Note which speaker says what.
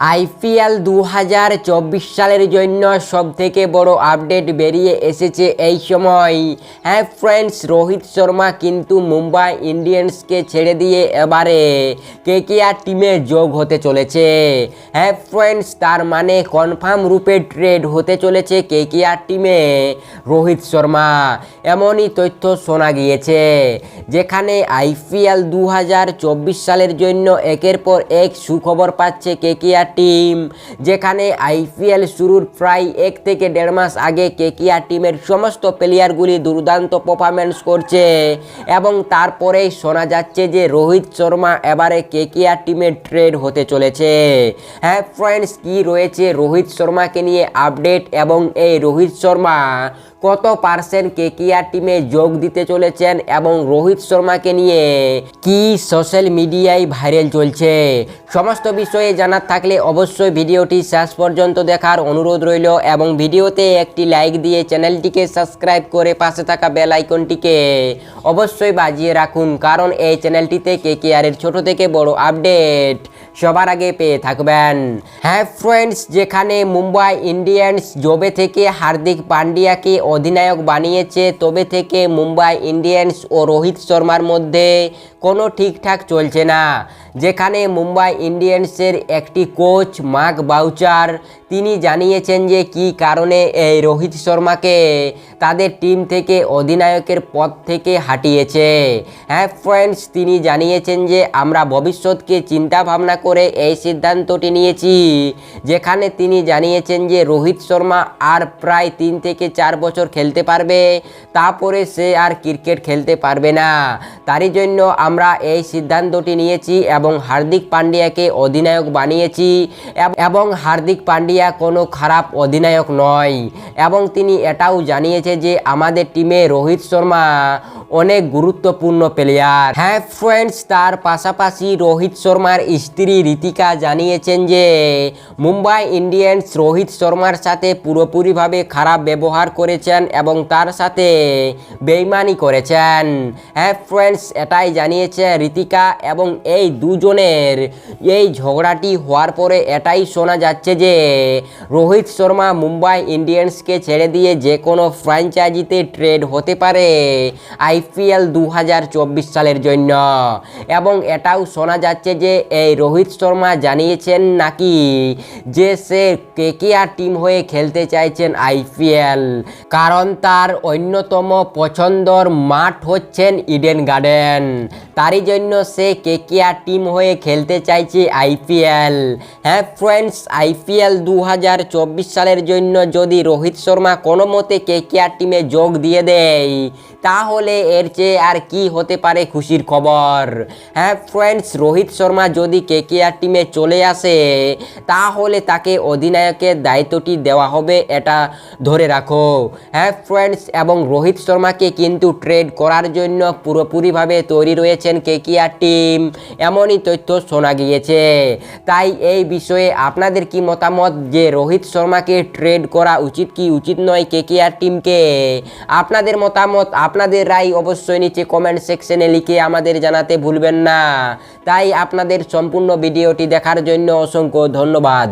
Speaker 1: IPL দু হাজার চব্বিশ সালের জন্য সব থেকে বড় আপডেট বেরিয়ে এসেছে এই সময়। হ্যাঁ ফ্রেন্ডস রোহিত শর্মা কিন্তু মুম্বাই ইন্ডিয়ান্সকে ছেড়ে দিয়ে এবারে কেকেআর টিমে যোগ হতে চলেছে। হ্যাঁ ফ্রেন্ডস তার মানে কনফার্ম রূপে ট্রেড হতে চলেছে কেকেআর টিমে রোহিত শর্মা। এমনই তথ্য শোনা গিয়েছে, যেখানে আইপিএল দু হাজার চব্বিশ সালের জন্য একের পর এক সুখবর পাচ্ছে কেকেআর টিম, যেখানে আইপিএল শুরুর প্রায় এক থেকে দেড় মাস আগে কেকিয়া টিমের সমস্ত প্লেয়ারগুলি দুর্দান্ত পারফরমেন্স করছে। এবং তারপরেই শোনা যাচ্ছে যে রোহিত শর্মা এবারে কেকিয়া টিমের ট্রেড হতে চলেছে। হ্যাঁ ফ্রেন্ডস কি রয়েছে রোহিত শর্মাকে নিয়ে আপডেট এবং এই রোহিত শর্মা কত পার্সেন্ট কেকিয়া টিমে যোগ দিতে চলেছেন এবং রোহিত শর্মাকে নিয়ে কি সোশ্যাল মিডিয়ায় ভাইরাল চলছে? সমস্ত বিষয়ে জানার থাকলে অবশ্যই ভিডিওটি শেষ পর্যন্ত দেখার অনুরোধ রইল এবং ভিডিওতে একটি লাইক দিয়ে চ্যানেলটিকে সাবস্ক্রাইব করে পাশে থাকা বেল আইকনটিকে অবশ্যই বাজিয়ে রাখুন, কারণ এই চ্যানেলটিতে কেকেআরের ছোট থেকে বড় আপডেট সবার আগে পেয়ে থাকবেন। হ্যাঁ ফ্রেন্ডস, যেখানে মুম্বাই ইন্ডিয়ান্স, জবে থেকে হার্দিক পান্ডিয়াকে অধিনায়ক বানিয়েছে। তবে থেকে মুম্বাই ইন্ডিয়ান্স ও রোহিত শর্মার মধ্যে কোনো ঠিকঠাক চলছে না। যেখানে মুম্বাই ইন্ডিয়ান্সের একটি কোচ, মার্ক বাউচার তিনি জানিয়েছেন যে কি কারণে এই রোহিত শর্মাকে তাদের টিম থেকে অধিনায়কের পদ থেকে হাঁটিয়েছে। হ্যাঁ ফ্রেন্ডস তিনি জানিয়েছেন যে আমরা ভবিষ্যৎকে চিন্তা ভাবনা করে এই সিদ্ধান্তটি নিয়েছি, যেখানে তিনি জানিয়েছেন যে রোহিত শর্মা আর প্রায় তিন থেকে চার বছর খেলতে পারবে, তারপরে সে আর ক্রিকেট খেলতে পারবে না। তারই জন্য আমরা এই সিদ্ধান্তটি নিয়েছি এবং হার্দিক পান্ডিয়াকে অধিনায়ক বানিয়েছি এবং হার্দিক পান্ডিয়া কোনো খারাপ অধিনায়ক নয়। এবং তিনি এটাও জানিয়েছে যে আমাদের টিমে রোহিত শর্মা অনেক গুরুত্বপূর্ণ প্লেয়ার হ্যাঁ ফ্রেন্ডস তার পাশাপাশি রোহিত শর্মার স্ত্রী রীতিকা জানিয়েছেন যে, মুম্বাই ইন্ডিয়ান্স রোহিত শর্মার সাথে পুরোপুরিভাবে খারাপ ব্যবহার করেছেন এবং তার সাথে বেইমানি করেছেন। হ্যাঁ ফ্রেন্ডস এটাই জানিয়েছে রীতিকা এবং এই দুজনের, এই ঝগড়াটি হওয়ার পরে এটাই শোনা যাচ্ছে যে, রোহিত শর্মা মুম্বাই ইন্ডিয়ান্সকে ছেড়ে দিয়ে যে কোনো ফ্র্যাঞ্চাইজিতে ট্রেড হতে পারে। আইপিএল দু হাজার চব্বিশ সালের জন্য। এবং এটাও শোনা যাচ্ছে যে, এই রোহিত শর্মা জানিয়েছেন নাকি যে সে কেকেআর টিম হয়ে খেলতে চাইছেন আইপিএল। কারণ তার অন্যতম পছন্দর মাঠ হচ্ছেন ইডেন গার্ডেন। তারই জন্য সে কেকেআর টিম হয়ে খেলতে চাইছে আইপিএল। হ্যাঁ ফ্রেন্ডস, আইপিএল দু হাজার চব্বিশ সালের জন্য যদি রোহিত শর্মা কোনো মতে কেকেআর টিমে যোগ দিয়ে দেয় তাহলে এর চেয়ে আর কি হতে পারে খুশির খবর? হ্যাঁ ফ্রেন্ডস রোহিত শর্মা যদি কেকেআর টিমে চলে আসে, তাহলে তাকে অধিনায়কের দায়িত্বটি দেওয়া হবে, এটা ধরে রাখো। হ্যাঁ ফ্রেন্ডস এবং রোহিত শর্মাকে কিন্তু ট্রেড করার জন্য পুরোপুরিভাবে তৈরি রয়েছেন কেকেআর টিম এমনই তথ্য শোনা গিয়েছে। তাই এই বিষয়ে আপনাদের কি মতামত যে রোহিত শর্মাকে ট্রেড করা উচিত কি উচিত নয় কেকেআর টিমকে আপনাদের মতামত আপনাদের রায় অবশ্যই নিচে কমেন্ট সেকশনে লিখে আমাদের জানাতে ভুলবেন না। তাই আপনাদের সম্পূর্ণ ভিডিওটি দেখার জন্য অসংখ্য ধন্যবাদ।